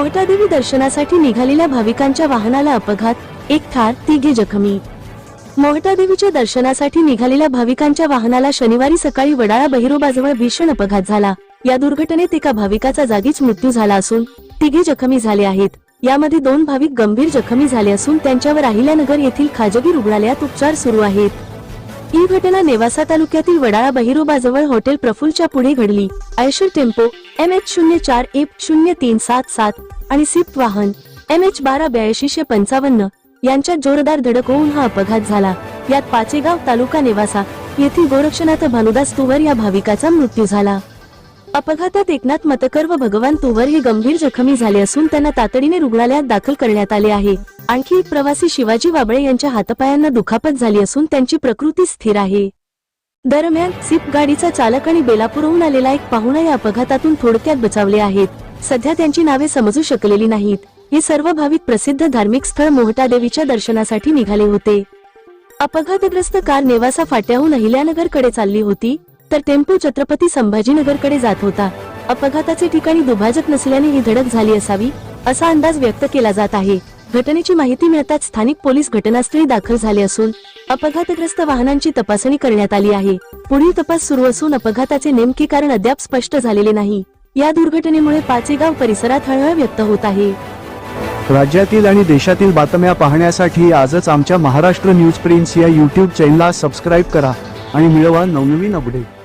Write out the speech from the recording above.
मोहटादेवी दर्शनासाठी निघालेल्या भाविकांच्या वाहनाला अपघात एक ठार तिघे जखमी. मोहटादेवीच्या दर्शनासाठी निघालेल्या भाविकांच्या वाहनाला शनिवारी सकाळी वडाळा बहिरोबाजवळ भीषण अपघात झाला. या दुर्घटनेत एका भाविकाचा जागीच मृत्यू झाला असून तिघे जखमी झाले आहेत. यामध्ये दोन भाविक गंभीर जखमी झाले असून त्यांच्यावर अहिल्यानगर येथील खाजगी रुग्णालयात उपचार सुरू आहेत. ही घटना नेवासा तालुक्यातील वडाळा बहिरोबाजवळ हॉटेल प्रफुलच्या पुढे घडली. आयशर टेम्पो एम एच शून्य चार एक शून्य तीन सात सात आणि सिप वाहन एम एच बारा ब्याऐंशीशे पंचावन्न यांच्यात जोरदार धडक होऊन हा अपघात झाला. यात पाचेगाव तालुका नेवासा येथील गोरक्षनाथ भानुदास तुवर या भाविकाचा मृत्यू झाला. अपघातात एकनाथ मतकर व भगवान तुवर हे गंभीर जखमी झाले असून त्यांना तातडीने रुग्णालयात दाखल करण्यात आले आहे. आणखी एक प्रवासी शिवाजी वाबळे यांच्या हातपायांना दुखापत झाली असून त्यांची प्रकृती स्थिर आहे. दरम्यान सिप गाडीचा चालक आणि बेलापूरहून आलेला एक पाहुणा या अपघातातून थोडक्यात बचावले आहेत. सध्या त्यांची नावे समजू शकलेली नाहीत. हे सर्व भाविक प्रसिद्ध धार्मिक स्थळ मोहटादेवीच्या दर्शनासाठी निघाले होते. अपघातग्रस्त कार नेवासा फाट्याहून अहिल्यानगरकडे चालली होती तर टेम्पो छत्रपती संभाजीनगरकडे जात होता. अपघाताचे ठिकाणी दुभाजक नसल्याने ही धडक झाली असावी असा अंदाज व्यक्त केला जात आहे. घटनेची माहिती मिळताच स्थानिक पोलीस घटनास्थळी दाखल झाले असून अपघातग्रस्त वाहनांची तपासणी करण्यात आली आहे. पुढील तपास सुरू असून अपघाताचे नेमके कारण अद्याप स्पष्ट झालेले नाही. या दुर्घटनेमुळे पाचेगाव परिसरात हळहळ व्यक्त होत आहे. राज्यातील आणि देशातील बातम्या पाहण्यासाठी आजच आमच्या महाराष्ट्र न्यूज प्रिन्स या यूट्यूब चॅनलला सबस्क्राईब करा आणि मिळवा नवनवीन अपडेट.